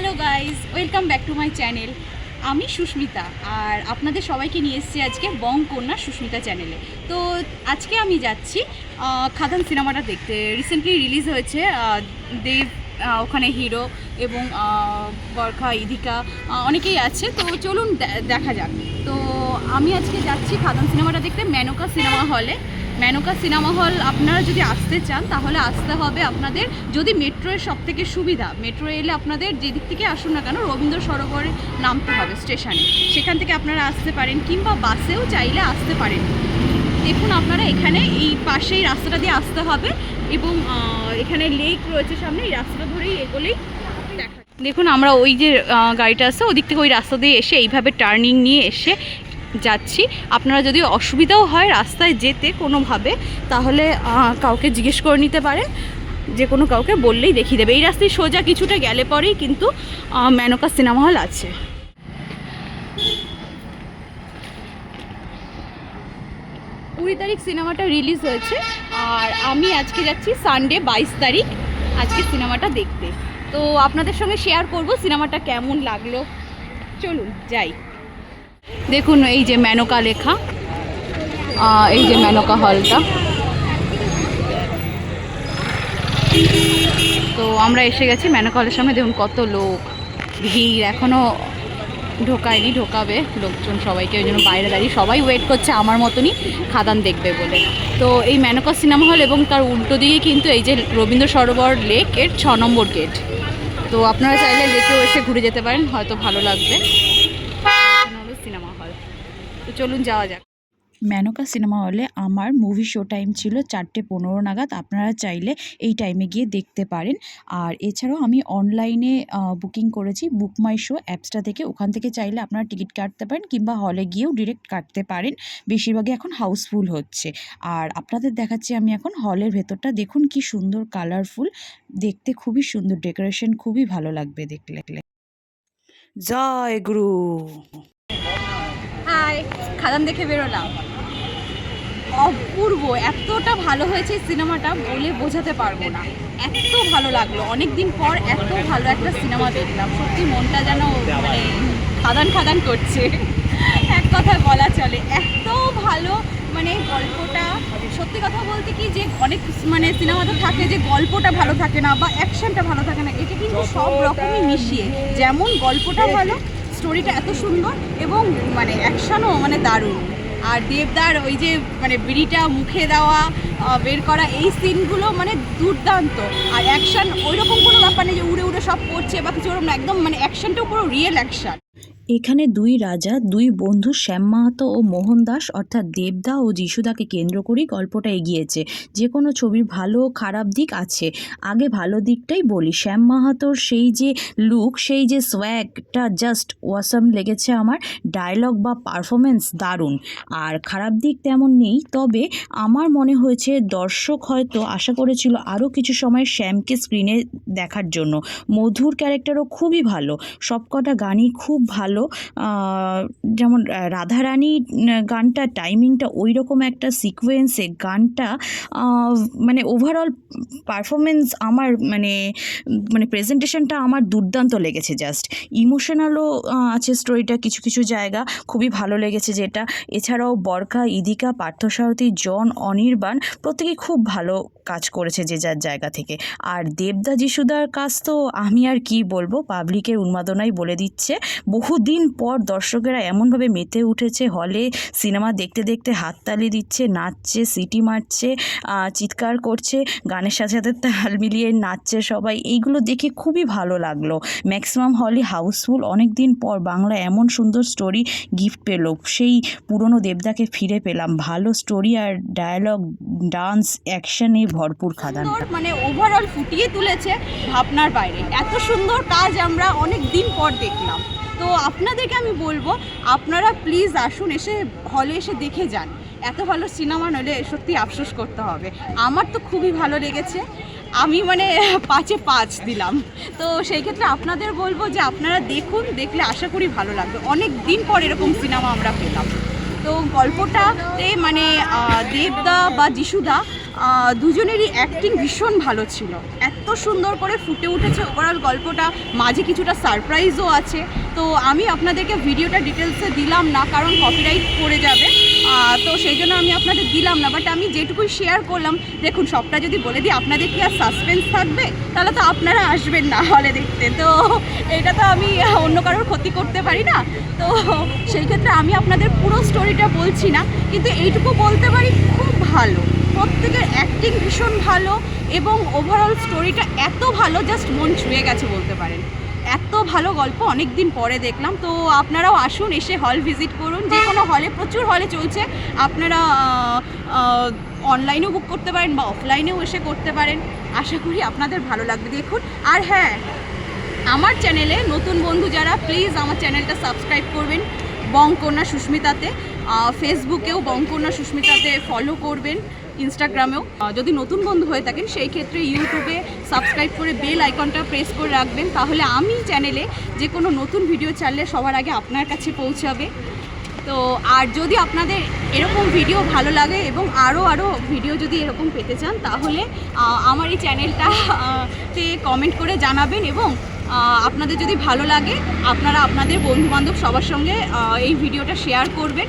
Hello guys welcome back to my channel আমি সুস্মিতা, আর আপনাদের সবাইকে নিয়ে এসেছি আজকে বং কন্যা সুস্মিতা চ্যানেলে তো আজকে আমি যাচ্ছি খাদান সিনেমাটা দেখতে। রিসেন্টলি রিলিজ হয়েছে দেব ওখানে হিরো এবং বরখা, ইদিকা অনেকেই আছে। তো চলুন দেখা যাক। তো আমি আজকে যাচ্ছি খাদান সিনেমাটা দেখতে, মেনকা সিনেমা হলে। মেনকা সিনেমা হল আপনারা যদি আসতে চান, তাহলে আসতে হবে আপনাদের যদি মেট্রোয়ের সব থেকে সুবিধা। মেট্রো এলে আপনাদের যেদিক থেকে আসুন না কেন, রবীন্দ্র সরোবরে নামতে হবে স্টেশনে। সেখান থেকে আপনারা আসতে পারেন, কিংবা বাসেও চাইলে আসতে পারেন। দেখুন আপনারা এখানে এই পাশেই রাস্তাটা দিয়ে আসতে হবে এবং এখানে লেক রয়েছে সামনে, এই রাস্তাটা ধরেই এগোলেই দেখা দেখুন আমরা ওই যে গাড়িটা আছে, ওদিক থেকে ওই রাস্তা দিয়ে এসে এইভাবে টার্নিং নিয়ে এসে যাচ্ছি। আপনারা যদি অসুবিধাও হয় রাস্তায় যেতে কোনোভাবে, তাহলে কাউকে জিজ্ঞেস করে নিতে পারেন। যে কোনো কাউকে বললেই দেখিয়ে দেবে। এই রাস্তায় সোজা কিছুটা গেলে পরেই কিন্তু মেনকা সিনেমা হল আছে। কুড়ি তারিখ সিনেমাটা রিলিজ হয়েছে। আর আমি আজকে যাচ্ছি সানডে বাইশ তারিখ, আজকে সিনেমাটা দেখতে। তো আপনাদের সঙ্গে শেয়ার করব সিনেমাটা কেমন লাগল। চলুন, যাই। দেখুন এই যে মেনকা লেখা এই যে মেনকা হলটা। তো আমরা এসে গেছি মেনকা হলের সামনে। দেখুন কত লোক, ভিড় এখনও ঢোকায়নি, ঢোকাবে লোকজন সবাইকে। ওই জন্য বাইরে দাঁড়িয়ে সবাই ওয়েট করছে আমার মতনই খাদান দেখবে বলে। তো এই মেনকা সিনেমা হল এবং তার উল্টো দিকে কিন্তু এই যে রবীন্দ্র সরোবর লেক এর ছ নম্বর গেট তো আপনারা চাইলে লেকেও এসে ঘুরে যেতে পারেন, হয়তো ভালো লাগবে। Cinema hall. তো চলুন যাওয়া যাক। মেনকা সিনেমা হলে আমার মুভি শো টাইম ছিল চারটে পনেরো নাগাদ। আপনারা চাইলে এই টাইমে গিয়ে দেখতে পারেন। আর এছাড়াও আমি অনলাইনে বুকিং করেছি বুক মাই শো অ্যাপসটা থেকে। ওখান থেকে চাইলে আপনারা টিকিট কাটতে পারেন কিংবা হলে গিয়েও ডিরেক্ট কাটতে পারেন। বেশিরভাগই এখন হাউসফুল হচ্ছে। আর আপনাদের দেখাচ্ছি আমি এখন হলের ভেতরটা। দেখুন কি সুন্দর কালারফুল। দেখতে খুবই সুন্দর। ডেকোরেশন খুবই ভালো লাগবে দেখলে। জয় গুরু। হাই খাদান দেখে বেরোলাম। অপূর্ব, এতটা ভালো হয়েছে সিনেমাটা বলে বোঝাতে পারব না। এত ভালো লাগল অনেক দিন পর এত ভালো একটা সিনেমা দেখলাম। সত্যি মনটা যেন মানে খাদান খাদান করছে। এক কথায় বলা চলে, এত ভালো মানে গল্পটা। সত্যি কথা বলতে কি যে অনেক মানে সিনেমাতে থাকে যে গল্পটা ভালো থাকে না বা অ্যাকশনটা ভালো থাকে না, এটা কিন্তু সব রকমই মিশিয়ে, যেমন গল্পটা ভালো স্টোরিটা এত সুন্দর এবং মানে অ্যাকশনও মানে দারুণ। আর দেবদার ওই যে মানে বিড়িটা মুখে দেওয়া বের করা, এই সিনগুলো মানে দুর্দান্ত। আর অ্যাকশন ওইরকম কোনো ব্যাপার নেই যে উড়ে উড়ে সব করছে বা কিছু ওরকম একদম মানে অ্যাকশনটাও পুরো রিয়েল অ্যাকশন এখানে দুই রাজা, দুই বন্ধু শ্যাম মাহাতো ও মোহন দাস, অর্থাৎ দেবদা ও যিশুদাকে কেন্দ্র করেই গল্পটা এগিয়েছে। যে কোনো ছবির ভালো ও খারাপ দিক আছে। আগে ভালো দিকটাই বলি। শ্যাম মাহাতোর সেই যে লুক সেই যে সোয়াগটা জাস্ট ওয়াসাম লেগেছে আমার। ডায়লগ বা পারফরমেন্স দারুণ। আর খারাপ দিক তেমন নেই। তবে আমার মনে হয়েছে দর্শক হয়তো আশা করেছিল আরও কিছু সময় শ্যামকে স্ক্রিনে দেখার জন্য। মধুর ক্যারেক্টারও খুবই ভালো। সবকটা গানই খুব ভালো আহ, যেমন রাধারানী গানটা টাইমিংটা ওই রকম একটা সিকোয়েন্সে গানটা মানে ওভারঅল পারফরমেন্স আমার মানে মানে প্রেজেন্টেশনটা আমার দুর্দান্ত লেগেছে জাস্ট ইমোশনালও আছে স্টোরিটা কিছু কিছু জায়গা। খুবই ভালো লেগেছে যেটা। এছাড়াও বরকা ইদিকা পার্থসারথী জন অনির্বাণ প্রত্যেকেই খুব ভালো কাজ করেছে যে যার জায়গা থেকে। আর দেবদা যিশুদার কাজ তো আমি আর কি বলব পাবলিকের উন্মাদনাই বলে দিচ্ছে। বহুদিন পর দর্শকেরা এমনভাবে মেতে উঠেছে। হলে সিনেমা দেখতে দেখতে হাততালি দিচ্ছে, নাচছে, সিটি মারছে চিৎকার করছে, গানের সাথে সাথে তাল মিলিয়ে নাচছে সবাই। এইগুলো দেখে খুবই ভালো লাগল। ম্যাক্সিমাম হলই হাউসফুল অনেক দিন পর বাংলা এমন সুন্দর স্টোরি গিফট পেল। সেই পুরনো দেবদাকে ফিরে পেলাম। ভালো স্টোরি আর ডায়ালগ, ডান্স, অ্যাকশনে ভরপুর সুন্দর মানে ওভারঅল ফুটিয়ে তুলেছে ভাবনার বাইরে। এত সুন্দর কাজ আমরা অনেক দিন পর দেখলাম। তো আপনাদেরকে আমি বলব, আপনারা প্লিজ আসুন, এসে হলে এসে দেখে যান। এত ভালো সিনেমা নইলে সত্যি আফসোস করতে হবে। আমার তো খুবই ভালো লেগেছে। আমি মানে পাঁচে পাঁচ দিলাম। তো সেই ক্ষেত্রে আপনাদের বলব যে আপনারা দেখুন, দেখলে আশা করি ভালো লাগবে। অনেক দিন পর এরকম সিনেমা আমরা পেলাম। তো গল্পটাতে মানে দেবদা বা যিশুদা দুজনেরই অ্যাক্টিং ভীষণ ভালো ছিল। এত সুন্দর করে ফুটে উঠেছে ওভারঅল গল্পটা। মাঝে কিছুটা সারপ্রাইজও আছে। তো আমি আপনাদেরকে ভিডিওটা ডিটেলসে দিলাম না, কারণ কপিরাইট পড়ে যাবে। তো সেই জন্য আমি আপনাদের দিলাম না বাট আমি যেটুকুই শেয়ার করলাম, দেখুন, সবটা যদি বলে দিই, আপনাদের কি আর সাসপেন্স থাকবে? তাহলে তো আপনারা আসবেন না হলে দেখতে। তো এটা তো আমি অন্য কারোর ক্ষতি করতে পারি না। তো সেই ক্ষেত্রে আমি আপনাদের পুরো স্টোরিটা বলছি না, কিন্তু এইটুকু বলতে পারি, খুব ভালো প্রত্যেকের অ্যাক্টিং ভীষণ ভালো এবং ওভারঅল স্টোরিটা এত ভালো জাস্ট মন ছুঁয়ে গেছে বলতে পারেন। এত ভালো গল্প অনেক দিন পরে দেখলাম। তো আপনারাও আসুন, এসে হল ভিজিট করুন। যে কোনো হলে প্রচুর হলে চলছে। আপনারা অনলাইনেও বুক করতে পারেন বা অফলাইনেও এসে করতে পারেন। আশা করি আপনাদের ভালো লাগবে। দেখুন, আর হ্যাঁ আমার চ্যানেলে নতুন বন্ধু যারা প্লিজ আমার চ্যানেলটা সাবস্ক্রাইব করবেন। বংকন্যা সুস্মিতাতে। ফেসবুকেও বংকন্যা সুস্মিতাতে ফলো করবেন ইনস্টাগ্রামেও যদি নতুন বন্ধু হয়ে থাকেন, সেই ক্ষেত্রে ইউটিউবে সাবস্ক্রাইব করে বেল আইকনটা প্রেস করে রাখবেন। তাহলে আমি চ্যানেলে যে কোনো নতুন ভিডিও ছাড়লে সবার আগে আপনার কাছে পৌঁছাবে। তো, আর যদি আপনাদের এরকম ভিডিও ভালো লাগে এবং আরও আরও ভিডিও যদি এরকম পেতে চান, তাহলে আমার এই চ্যানেলটা তে কমেন্ট করে জানাবেন এবং আপনাদের যদি ভালো লাগে, আপনারা আপনাদের বন্ধুবান্ধব সবার সঙ্গে এই ভিডিওটা শেয়ার করবেন।